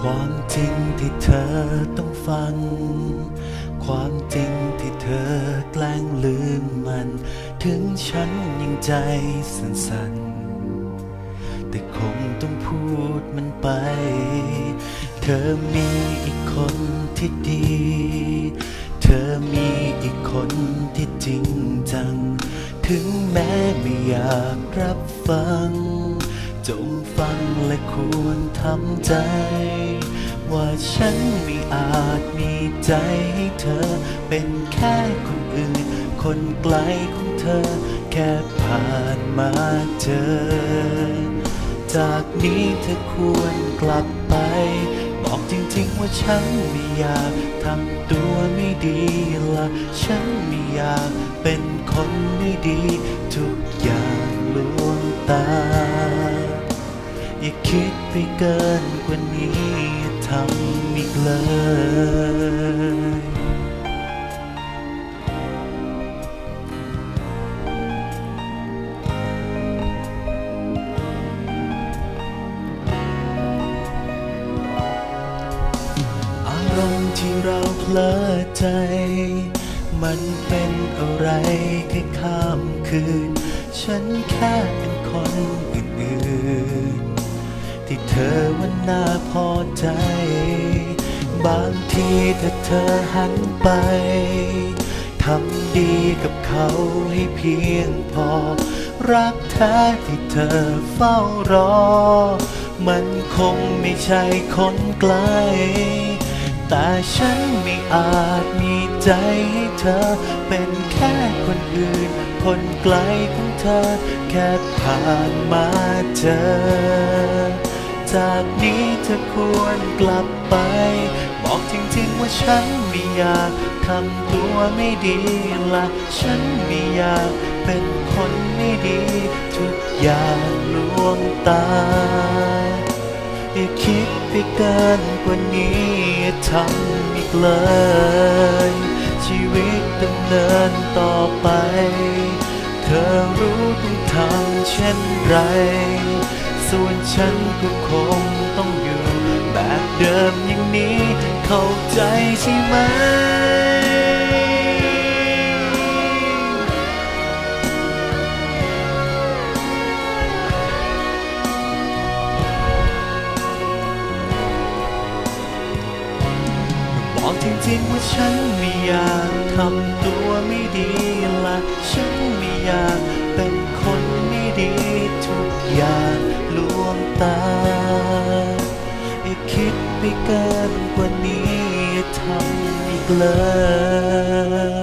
ความจริงที่เธอต้องฟัง ความจริงที่เธอแกล้งลืมมัน ถึงฉันยังใจสั่นๆ แต่คงต้องพูดมันไป เธอมีอีกคนที่ดี เธอมีอีกคนที่จริงจัง ถึงแม้ไม่อยากรับฟังจงฟังและควรทำใจ ว่าฉันไม่อาจมีใจให้เธอ เป็นแค่คนอื่น คนไกลของเธอ แค่ผ่านมาเจอ จากนี้เธอควรกลับไป บอกจริงๆว่าฉันไม่อยากทำตัวไม่ดีละฉันไม่อยากเป็นคนไม่ดี ทุกอย่างลวงตา อย่าคิดไปเกินกว่านี้ ทำอีกเลย อารมณ์ที่เราเพลอใจ มันเป็นอะไรแค่ข้ามคืน ฉันแค่เป็นคนอื่น ที่เธอวันน่าพอใจ บางทีถ้าเธอหันไป ทำดีกับเขาให้เพียงพอ รักแท้ที่เธอเฝ้ารอ มันคงไม่ใช่คนไกล แต่ฉันไม่อาจมีใจให้เธอ เป็นแค่คนอื่น คนไกลของเธอ แค่ผ่านมาเจอ จากนี้เธอควรกลับไป บอกจริงๆว่าฉันไม่อยากทำตัวไม่ดีละฉันไม่อยากเป็นคนไม่ดี ทุกอย่างลวงตา อย่าคิดไปเกินกว่านี้ทำอีกเลย ชีวิตดำเนินต่อไป เธอรู้ต้องทำเช่นไร ส่วนฉันก็คงต้องอยู่แบบเดิมอย่างนี้เข้าใจใช่ไหมบอกจริงๆว่าฉันไม่อยากทำตัวไม่ดี ไปเกินกว่านี้ทำอีกเลย